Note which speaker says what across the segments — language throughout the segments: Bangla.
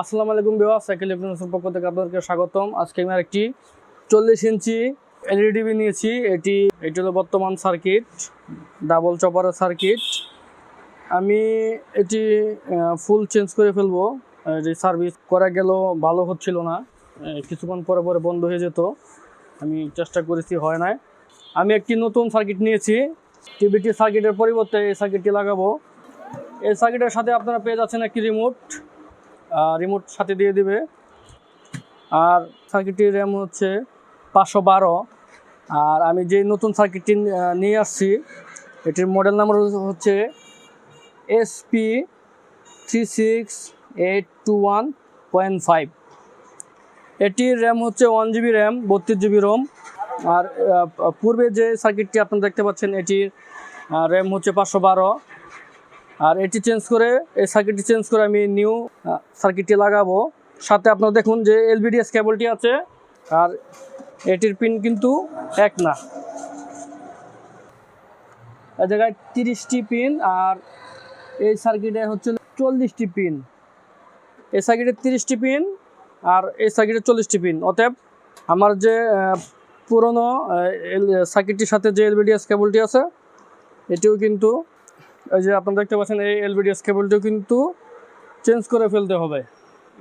Speaker 1: আসসালামু আলাইকুম বিওয়া সাইকেল ইলেকট্রনিক্সের পক্ষ থেকে আপনাদেরকে স্বাগতম। আজকে আমি আরেকটি চল্লিশ ইঞ্চি এলইডি টিভি নিয়েছি। এটি এটি হলো বর্তমান সার্কিট, ডাবল চপারের সার্কিট। আমি এটি ফুল চেঞ্জ করে ফেলব। এটি সার্ভিস করা গেল ভালো হচ্ছিল না। কিছুক্ষণ পরে পরে বন্ধ হয়ে যেত। আমি চেষ্টা করেছি, হয় না আমি একটি নতুন সার্কিট নিয়েছি। টিভিটি সার্কিটের পরিবর্তে এই সার্কিটটি লাগাবো। এই সার্কিটের সাথে আপনারা পেয়ে যাচ্ছেন একটি রিমোট রিমোট সাথে দিয়ে দিবে। আর সার্কিটটির র্যাম হচ্ছে পাঁচশো বারো। আর আমি যে নতুন সার্কিটটি নিয়ে আসছি, এটির মডেল নাম্বার হচ্ছে SP three six eight two one point five এটির র্যাম হচ্ছে ওয়ান জিবি র্যাম বত্রিশ জিবি রোম আর পূর্বে যে সার্কিটটি আপনারা দেখতে পাচ্ছেন, এটির র্যাম হচ্ছে পাঁচশো বারো। আর এটি চেঞ্জ করে, এই সার্কিটটি চেঞ্জ করে আমি নিউ সার্কিটটি লাগাবো। সাথে আপনারা দেখুন যে এলবিডিএস কেবলটি আছে, আর এটির পিন কিন্তু এক না। এই জায়গায় তিরিশটি পিন আর এই সার্কিটে হচ্ছে চল্লিশটি পিন এই সার্কিটে তিরিশটি পিন আর এই সার্কিটে চল্লিশটি পিন অতএব আমার যে পুরনো সার্কিটটির সাথে যে এলবিডিএস কেবলটি আছে, এটিও কিন্তু এই যে আপনারা দেখতে পাচ্ছেন, এই এলবিডিএস কেবলটিও কিন্তু চেঞ্জ করে ফেলতে হবে।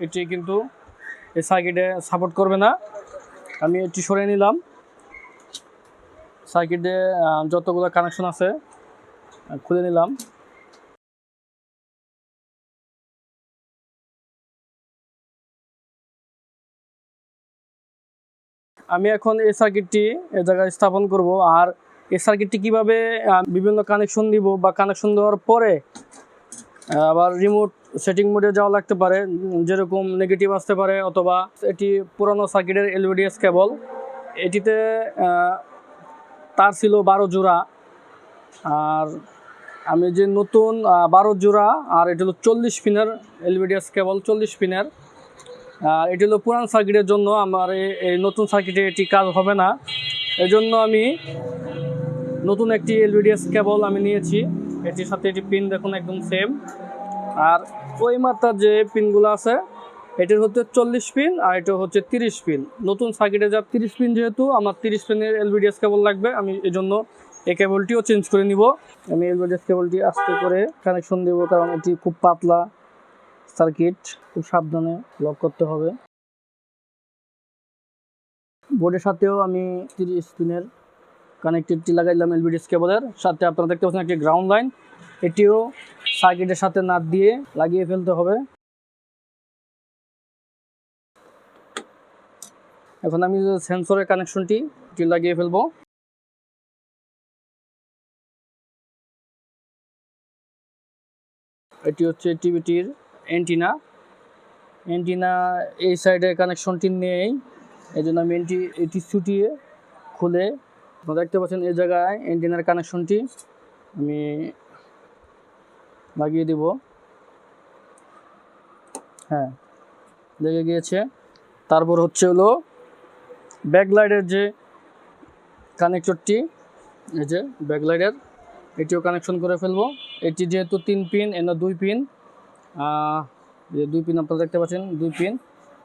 Speaker 1: এটি কিন্তু এই সার্কিটে সাপোর্ট করবে না। আমি এটি সরিয়ে নিলাম। সার্কিটে যতগুলো কানেকশন আছে খুলে নিলাম। আমি এখন এই সার্কিটটি এ জায়গায় স্থাপন করব। আর এই সার্কিটটি কীভাবে বিভিন্ন কানেকশন দিব বা কানেকশন দেওয়ার পরে আবার রিমোট সেটিং মোডে যাওয়া লাগতে পারে, যেরকম নেগেটিভ আসতে পারে অথবা এটি পুরনো সার্কিটের এলভিডিএস কেবল এটিতে তার ছিল বারো জোড়া, আর আমি যে নতুন বারো জোড়া, আর এটি হলো চল্লিশ পিনের এলভিডিএস কেবল চল্লিশ পিনের আর এটি হলো পুরান সার্কিটের জন্য আমার এই- নতুন সার্কিটে এটি কাজ হবে না। এজন্য আমি নতুন একটি এলভিডিএস কেবল আমি নিয়েছি। এটির সাথে এটি পিন দেখুন একদম সেম আর ওই মাত্রার যে পিনগুলো আছে, এটির হচ্ছে চল্লিশ পিন আর এটা হচ্ছে তিরিশ পিন নতুন সার্কিটে যা তিরিশ পিন যেহেতু, আমার তিরিশ পিনের এলভিডিএস কেবল লাগবে। আমি এই জন্য এই কেবলটিও চেঞ্জ করে নিব। আমি এলভিডিএস কেবলটি আস্তে করে কানেকশন দেবো, কারণ এটি খুব পাতলা সার্কিট খুব সাবধানে লক করতে হবে। বোর্ডের সাথেও আমি তিরিশ পিনের কানেক্টেডটি লাগাইলাম এলবিডিএস কেবলের। সাথে আপনারা দেখতে পাচ্ছেন একটি গ্রাউন্ড লাইন এটিও সার্কিটের সাথে নাট দিয়ে লাগিয়ে ফেলতে হবে। এখন আমি সেন্সরের কানেকশনটি এটি লাগিয়ে ফেলব। এটি হচ্ছে টিভিটির অ্যান্টিনা অ্যান্টিনা এই সাইডে কানেকশনটি নেই। এই জন্য আমি এন্টি এটি ছুটিয়ে খুলে আপনারা দেখতে পাচ্ছেন এই জায়গায় অ্যান্টিনার কানেকশনটি আমি লাগিয়ে দিব। হ্যাঁ লেগে গিয়েছে। তারপর হচ্ছে হলো ব্যাকলাইটের যে কানেক্টরটি এই যে ব্যাকলাইটের, এটিও কানেকশন করে ফেলব। এটি যেহেতু তিন পিন এনে দুই পিন দুই পিন আপনারা দেখতে পাচ্ছেন, দুই পিন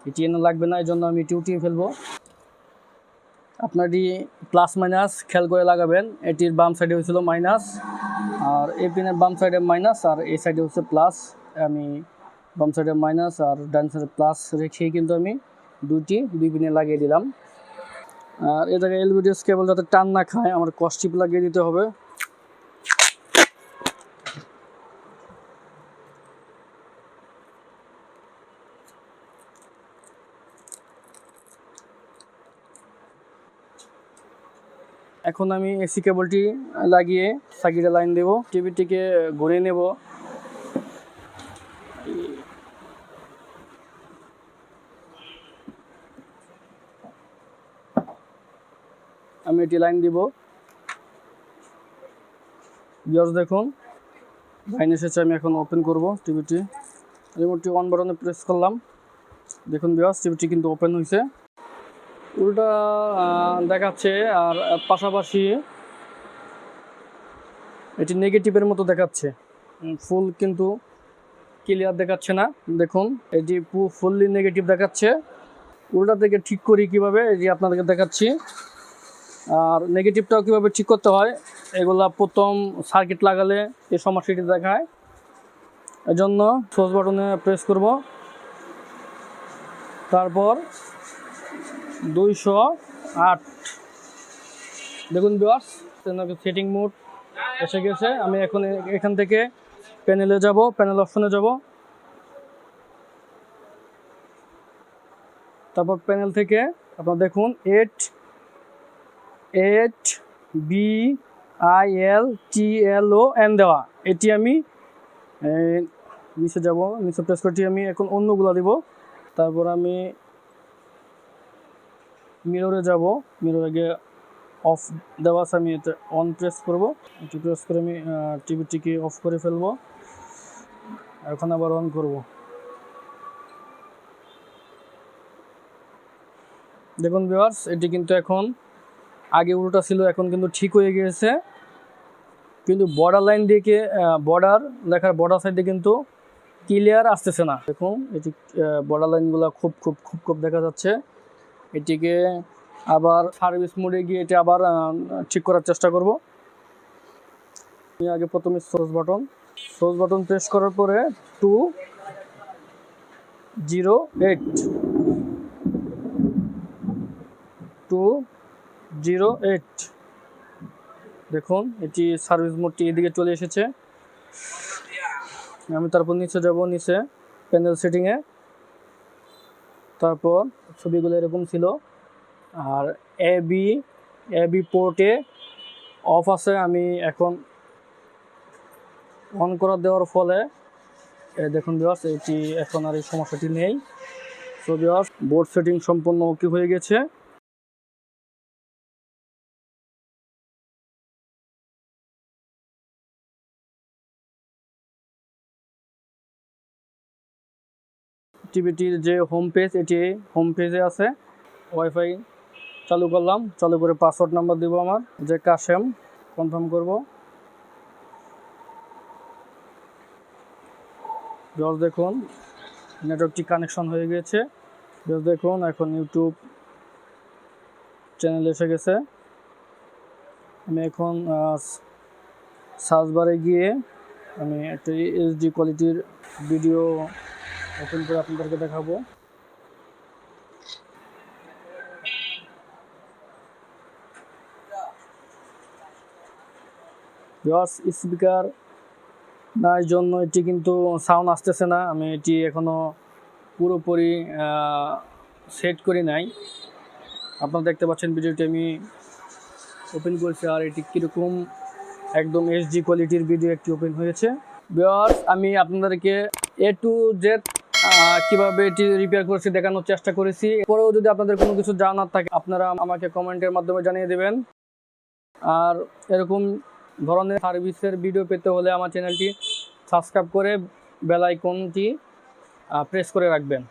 Speaker 1: এটি এনে লাগবে না এই জন্য আমি এটি উঠিয়ে ফেলব। আপনারটি প্লাস মাইনাস খেয়াল করে লাগাবেন। এটির বাম সাইডে হয়েছিল মাইনাস আর এই পিনের বাম সাইডে মাইনাস আর এই সাইডে হচ্ছে প্লাস আমি বাম সাইডে মাইনাস আর ডান সাইডে প্লাস রেখে কিন্তু আমি দুটি দুই পিনে লাগিয়ে দিলাম। আর এ জায়গায় এলবিডিএস কেবল যাতে টান না খায়, আমার কস্টিপ লাগিয়ে দিতে হবে। এখন আমি এসি কেবলটি লাগিয়ে সার্কিটে লাইন দেব। টিভিটিকে ঘুরিয়ে নেব। আমি এটি লাইন দিব। বিয়ার্স দেখুন লাইন এসেছে আমি এখন ওপেন করব টিভিটি। রিমোটটি অন বাটনে প্রেস করলাম। দেখুন বিয়ার্স টিভিটি কিন্তু ওপেন হয়েছে উল্টা দেখাচ্ছে, আর পাশাপাশি এটি নেগেটিভের মতো দেখাচ্ছে। ফুল কিন্তু ক্লিয়ার দেখাচ্ছে না। দেখুন, এটি ফুললি নেগেটিভ দেখাচ্ছে। উল্টা থেকে ঠিক করি কীভাবে যে আপনাদেরকে দেখাচ্ছি। আর নেগেটিভটাও কীভাবে ঠিক করতে হয়, এগুলা প্রথম সার্কিট লাগালে এই সমস্যাটি দেখায়। এজন্য সোর্স বাটনে প্রেস করব। তারপর দুইশো আট। দেখুন বিওয়ার্স সেটিং মোড এসে গেছে। আমি এখন এখান থেকে প্যানেলে যাব প্যানেল অপশনে যাব। তারপর প্যানেল থেকে আপনার দেখুন eight eight B I L T L O N দেওয়া। এটি আমি নিচে যাব, নিচে প্রেস করছি, আমি এখন অন্যগুলো দিব। তারপর আমি মিররে যাব। মিররে গিয়ে অফ দেওয়া আছে, আমি এটা অন প্রেস করব। এটি প্রেস করে আমি টিভিটিকে অফ করে ফেলব। এখন আবার অন করব। দেখুন ভিউয়ার্স এটি কিন্তু এখন আগে উল্টা ছিল, এখন কিন্তু ঠিক হয়ে গিয়েছে। কিন্তু বর্ডার লাইন দিকে বর্ডার লেখার বর্ডার সাইডে কিন্তু ক্লিয়ার আসতেছে না। দেখুন, এটি বর্ডার লাইনগুলো খুব খুব খুব খুব দেখা যাচ্ছে। এটিকে আবার সার্ভিস মোডে গিয়ে এটি আবার ঠিক করার চেষ্টা করব। আমি আগে প্রথমে source button source button press করার পরে two zero eight two zero eight দেখুন, এটি সার্ভিস মোডটি এদিকে চলে এসেছে। আমি তারপর নিচে যাব, নিচে প্যানেল সেটিংয়ে তারপর ছবিগুলো এরকম ছিল। আর এ বি এ বি পোর্টে অফ আছে। আমি এখন অন করা দেওয়ার ফলে দেখুন বিয়াস এটি এখন আর এই সমস্যাটি নেই। সো বিয়াস বোর্ড সেটিং সম্পূর্ণ ওকে হয়ে গেছে। টিভিটির যে হোম পেজ এটি হোম পেজে আছে। ওয়াইফাই চালু করলাম, চালু করে পাসওয়ার্ড নাম্বার দিব আমার, যে কাশেম কনফার্ম করব। জল দেখুন নেটওয়ার্কটি কানেকশন হয়ে গেছে। জল দেখুন, এখন ইউটিউব চ্যানেল এসে গেছে। আমি এখন সার্চ বারে গিয়ে আমি একটা এইচডি কোয়ালিটির ভিডিও ওপেন করে আপনাদেরকে দেখাবো। জস স্পিকার নাই জন্য এটি কিন্তু সাউন্ড আসতেছে না। আমি এটি এখনও পুরোপুরি সেট করি নাই। আপনারা দেখতে পাচ্ছেন ভিডিওটি আমি ওপেন করেছি আর এটি কীরকম একদম এইচডি কোয়ালিটির ভিডিও একটি ওপেন হয়েছে। বিয়ার্স আমি আপনাদেরকে এ টু জেড কীভাবে এটি রিপেয়ার করেছি দেখানোর চেষ্টা করেছি। এরপরেও যদি আপনাদের কোনো কিছু জানার থাকে, আপনারা আমাকে কমেন্টের মাধ্যমে জানিয়ে দেবেন। আর এরকম ধরনের সার্ভিসের ভিডিও পেতে হলে আমার চ্যানেলটি সাবস্ক্রাইব করে বেল আইকনটি প্রেস করে রাখবেন।